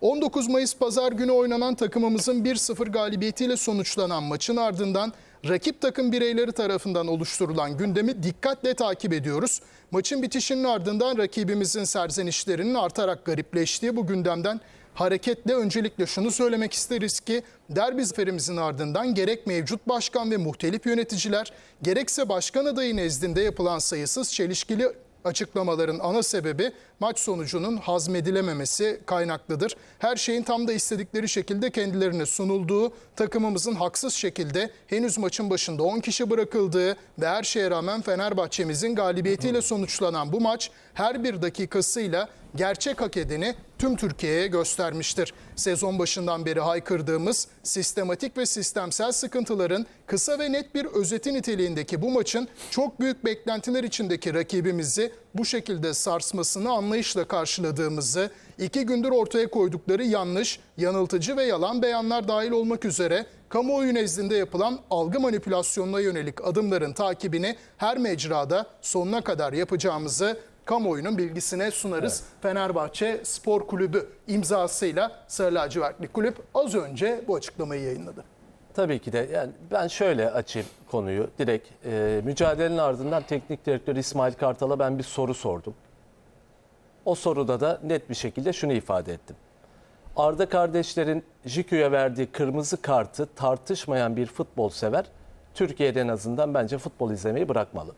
19 Mayıs pazar günü oynanan takımımızın 1-0 galibiyetiyle sonuçlanan maçın ardından rakip takım bireyleri tarafından oluşturulan gündemi dikkatle takip ediyoruz. Maçın bitişinin ardından rakibimizin serzenişlerinin artarak garipleştiği bu gündemden hareketle öncelikle şunu söylemek isteriz ki derbi zaferimizin ardından gerek mevcut başkan ve muhtelif yöneticiler gerekse başkan adayı nezdinde yapılan sayısız çelişkili açıklamaların ana sebebi maç sonucunun hazmedilememesi kaynaklıdır. Her şeyin tam da istedikleri şekilde kendilerine sunulduğu, takımımızın haksız şekilde henüz maçın başında 10 kişi bırakıldığı ve her şeye rağmen Fenerbahçe'mizin galibiyetiyle sonuçlanan bu maç her bir dakikasıyla gerçek hak edeni tüm Türkiye'ye göstermiştir. Sezon başından beri haykırdığımız sistematik ve sistemsel sıkıntıların kısa ve net bir özeti niteliğindeki bu maçın çok büyük beklentiler içindeki rakibimizi bu şekilde sarsmasını anlayışla karşıladığımızı, iki gündür ortaya koydukları yanlış, yanıltıcı ve yalan beyanlar dahil olmak üzere kamuoyu nezdinde yapılan algı manipülasyonuna yönelik adımların takibini her mecrada sonuna kadar yapacağımızı kamuoyunun bilgisine sunarız. Fenerbahçe Spor Kulübü imzasıyla Sarı Lacivertli Kulüp az önce bu açıklamayı yayınladı. Tabii ki de yani ben şöyle açayım konuyu direkt. E, mücadelenin ardından teknik direktör İsmail Kartal'a ben bir soru sordum. O soruda da net bir şekilde şunu ifade ettim. Arda kardeşlerin Jiku'ya verdiği kırmızı kartı tartışmayan bir futbol sever Türkiye'de en azından bence futbol izlemeyi bırakmalı.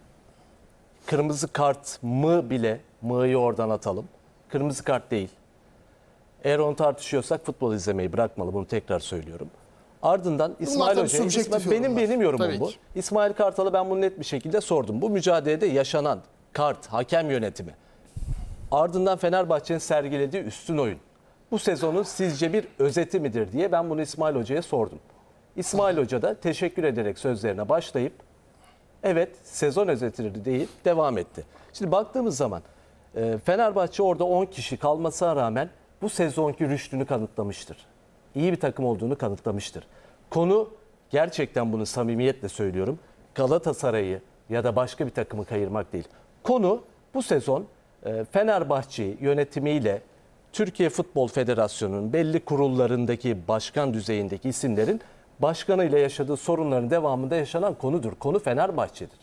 Kırmızı kart mı bile, mı'yı oradan atalım. Kırmızı kart değil. Eğer onu tartışıyorsak futbol izlemeyi bırakmalı. Bunu tekrar söylüyorum. Ardından İsmail tabii Hoca'ya, subjektif İsmail- benim yorumlar. benim yorumum Tabii bu. ki. İsmail Kartal'a ben bunu net bir şekilde sordum. Bu mücadelede yaşanan kart, hakem yönetimi, ardından Fenerbahçe'nin sergilediği üstün oyun. Bu sezonun sizce bir özeti midir diye ben bunu İsmail Hoca'ya sordum. İsmail Hoca da teşekkür ederek sözlerine başlayıp evet sezon özetidir deyip devam etti. Şimdi baktığımız zaman e, Fenerbahçe orada 10 kişi kalmasına rağmen bu sezonki rüştünü kanıtlamıştır. İyi bir takım olduğunu kanıtlamıştır. Konu gerçekten bunu samimiyetle söylüyorum. Galatasaray'ı ya da başka bir takımı kayırmak değil. Konu bu sezon e, Fenerbahçe yönetimiyle Türkiye Futbol Federasyonu'nun belli kurullarındaki başkan düzeyindeki isimlerin başkanıyla yaşadığı sorunların devamında yaşanan konudur. Konu Fenerbahçe'dir.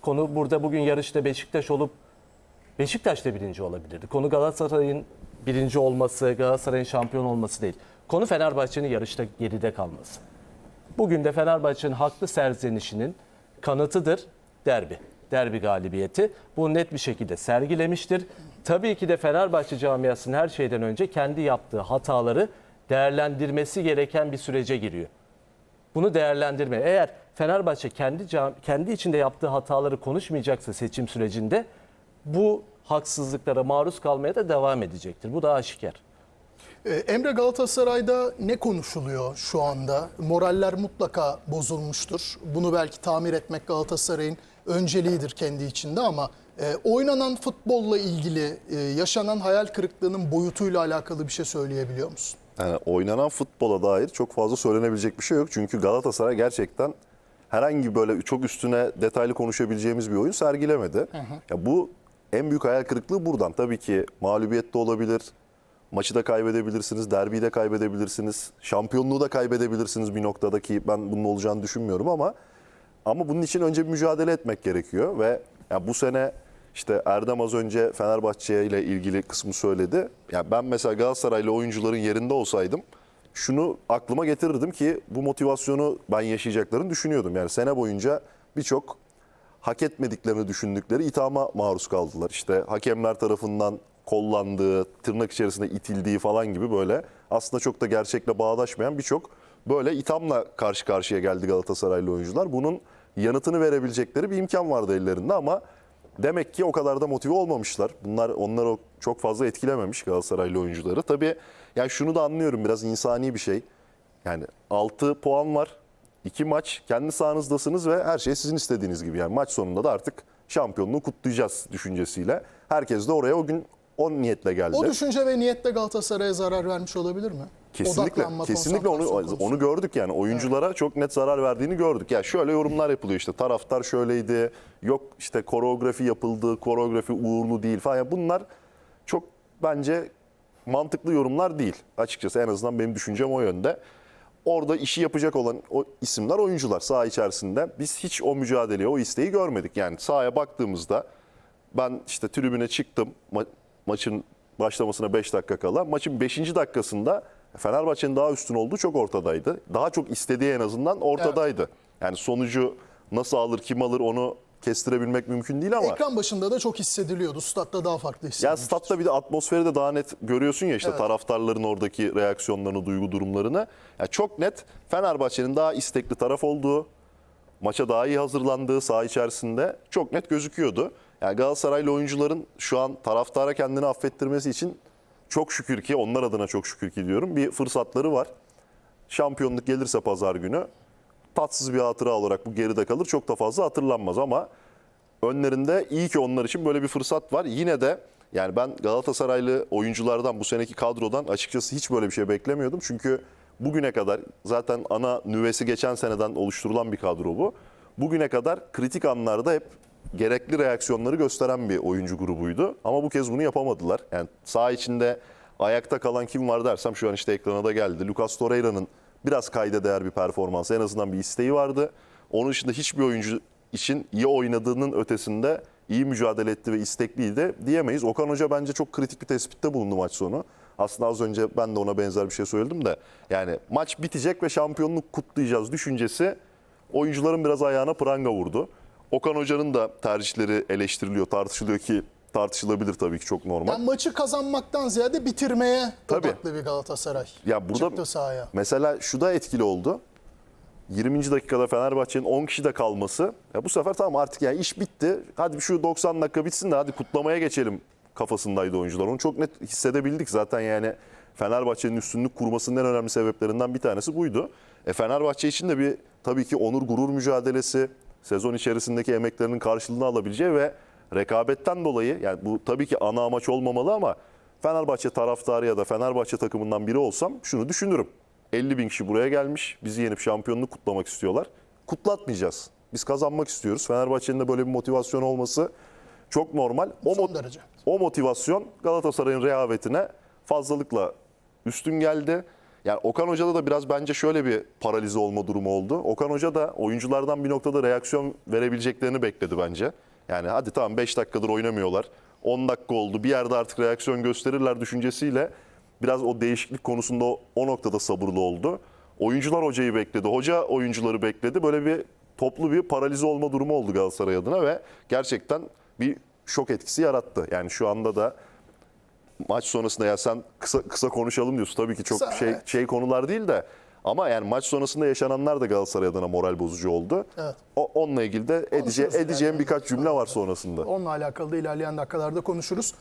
Konu burada bugün yarışta Beşiktaş olup Beşiktaş da birinci olabilirdi. Konu Galatasaray'ın birinci olması, Galatasaray'ın şampiyon olması değil. Konu Fenerbahçe'nin yarışta geride kalması. Bugün de Fenerbahçe'nin haklı serzenişinin kanıtıdır derbi. Derbi galibiyeti. Bu net bir şekilde sergilemiştir. Tabii ki de Fenerbahçe camiasının her şeyden önce kendi yaptığı hataları değerlendirmesi gereken bir sürece giriyor. Bunu değerlendirme. Eğer Fenerbahçe kendi kendi içinde yaptığı hataları konuşmayacaksa seçim sürecinde bu haksızlıklara maruz kalmaya da devam edecektir. Bu da aşikar. Ee, Emre Galatasaray'da ne konuşuluyor şu anda? Moraller mutlaka bozulmuştur. Bunu belki tamir etmek Galatasaray'ın önceliğidir kendi içinde ama e, oynanan futbolla ilgili e, yaşanan hayal kırıklığının boyutuyla alakalı bir şey söyleyebiliyor musun? Yani oynanan futbola dair çok fazla söylenebilecek bir şey yok. Çünkü Galatasaray gerçekten herhangi böyle çok üstüne detaylı konuşabileceğimiz bir oyun sergilemedi. Ya bu en büyük hayal kırıklığı buradan. Tabii ki mağlubiyet de olabilir. Maçı da kaybedebilirsiniz, derbiyi de kaybedebilirsiniz, şampiyonluğu da kaybedebilirsiniz bir noktada ki ben bunun olacağını düşünmüyorum ama ama bunun için önce bir mücadele etmek gerekiyor ve ya bu sene işte Erdem az önce Fenerbahçe ile ilgili kısmı söyledi. Ya ben mesela Galatasaraylı oyuncuların yerinde olsaydım şunu aklıma getirirdim ki bu motivasyonu ben yaşayacaklarını düşünüyordum. Yani sene boyunca birçok hak etmediklerini düşündükleri ithama maruz kaldılar. İşte hakemler tarafından kollandığı, tırnak içerisinde itildiği falan gibi böyle aslında çok da gerçekle bağdaşmayan birçok böyle ithamla karşı karşıya geldi Galatasaraylı oyuncular. Bunun yanıtını verebilecekleri bir imkan vardı ellerinde ama demek ki o kadar da motive olmamışlar. Bunlar onları çok fazla etkilememiş Galatasaraylı oyuncuları. Tabii yani şunu da anlıyorum biraz insani bir şey. Yani 6 puan var. 2 maç kendi sahanızdasınız ve her şey sizin istediğiniz gibi. Yani maç sonunda da artık şampiyonluğu kutlayacağız düşüncesiyle. Herkes de oraya o gün o niyetle geldi. O düşünce ve niyetle Galatasaray'a zarar vermiş olabilir mi? Kesinlikle, Odaklanma, kesinlikle onu, konusunda. onu gördük yani oyunculara çok net zarar verdiğini gördük. Ya şöyle yorumlar yapılıyor işte taraftar şöyleydi, yok işte koreografi yapıldı, koreografi uğurlu değil falan. Yani bunlar çok bence mantıklı yorumlar değil. Açıkçası en azından benim düşüncem o yönde. Orada işi yapacak olan o isimler oyuncular saha içerisinde. Biz hiç o mücadeleye, o isteği görmedik. Yani sahaya baktığımızda ben işte tribüne çıktım maçın başlamasına 5 dakika kala. Maçın 5. dakikasında Fenerbahçe'nin daha üstün olduğu çok ortadaydı. Daha çok istediği en azından ortadaydı. Yani sonucu nasıl alır, kim alır onu kestirebilmek mümkün değil ama. Ekran başında da çok hissediliyordu. Statta daha farklı Ya hissediliyordu. statta bir de atmosferi de daha net görüyorsun ya işte Evet. taraftarların oradaki reaksiyonlarını, duygu durumlarını. Ya çok net Fenerbahçe'nin daha istekli taraf olduğu, maça daha iyi hazırlandığı saha içerisinde çok net gözüküyordu. Yani Galatasaraylı oyuncuların şu an taraftara kendini affettirmesi için çok şükür ki onlar adına çok şükür ki diyorum bir fırsatları var. Şampiyonluk gelirse pazar günü tatsız bir hatıra olarak bu geride kalır. Çok da fazla hatırlanmaz ama önlerinde iyi ki onlar için böyle bir fırsat var. Yine de yani ben Galatasaraylı oyunculardan bu seneki kadrodan açıkçası hiç böyle bir şey beklemiyordum. Çünkü bugüne kadar zaten ana nüvesi geçen seneden oluşturulan bir kadro bu. Bugüne kadar kritik anlarda hep gerekli reaksiyonları gösteren bir oyuncu grubuydu. Ama bu kez bunu yapamadılar. Yani saha içinde ayakta kalan kim var dersem şu an işte ekrana da geldi. Lucas Torreira'nın biraz kayda değer bir performansı en azından bir isteği vardı. Onun dışında hiçbir oyuncu için iyi oynadığının ötesinde iyi mücadele etti ve istekliydi diyemeyiz. Okan Hoca bence çok kritik bir tespitte bulundu maç sonu. Aslında az önce ben de ona benzer bir şey söyledim de. Yani maç bitecek ve şampiyonluk kutlayacağız düşüncesi oyuncuların biraz ayağına pranga vurdu. Okan Hoca'nın da tercihleri eleştiriliyor, tartışılıyor ki tartışılabilir tabii ki çok normal. Yani maçı kazanmaktan ziyade bitirmeye Tabii. odaklı bir Galatasaray. Ya burada Çıktı sahaya. mesela şu da etkili oldu. 20. dakikada Fenerbahçe'nin 10 kişi de kalması. Ya bu sefer tamam artık yani iş bitti. Hadi şu 90 dakika bitsin de hadi kutlamaya geçelim kafasındaydı oyuncular. Onu çok net hissedebildik zaten yani Fenerbahçe'nin üstünlük kurmasının en önemli sebeplerinden bir tanesi buydu. E Fenerbahçe için de bir tabii ki onur gurur mücadelesi, sezon içerisindeki emeklerinin karşılığını alabileceği ve rekabetten dolayı yani bu tabii ki ana amaç olmamalı ama Fenerbahçe taraftarı ya da Fenerbahçe takımından biri olsam şunu düşünürüm. 50 bin kişi buraya gelmiş. Bizi yenip şampiyonluk kutlamak istiyorlar. Kutlatmayacağız. Biz kazanmak istiyoruz. Fenerbahçe'nin de böyle bir motivasyon olması çok normal. O, Son derece. o motivasyon Galatasaray'ın rehavetine fazlalıkla üstün geldi. Yani Okan Hoca'da da biraz bence şöyle bir paralize olma durumu oldu. Okan Hoca da oyunculardan bir noktada reaksiyon verebileceklerini bekledi bence. Yani hadi tamam 5 dakikadır oynamıyorlar. 10 dakika oldu bir yerde artık reaksiyon gösterirler düşüncesiyle biraz o değişiklik konusunda o, noktada sabırlı oldu. Oyuncular hocayı bekledi. Hoca oyuncuları bekledi. Böyle bir toplu bir paralize olma durumu oldu Galatasaray adına ve gerçekten bir şok etkisi yarattı. Yani şu anda da maç sonrasında ya sen kısa kısa konuşalım diyorsun. Tabii ki çok Kısa, şey evet. şey konular değil de ama yani maç sonrasında yaşananlar da Galatasaray adına moral bozucu oldu. Evet. O, onunla ilgili de edece, edeceğim ilerleyen birkaç cümle var sonrasında. Onunla alakalı da ilerleyen dakikalarda konuşuruz.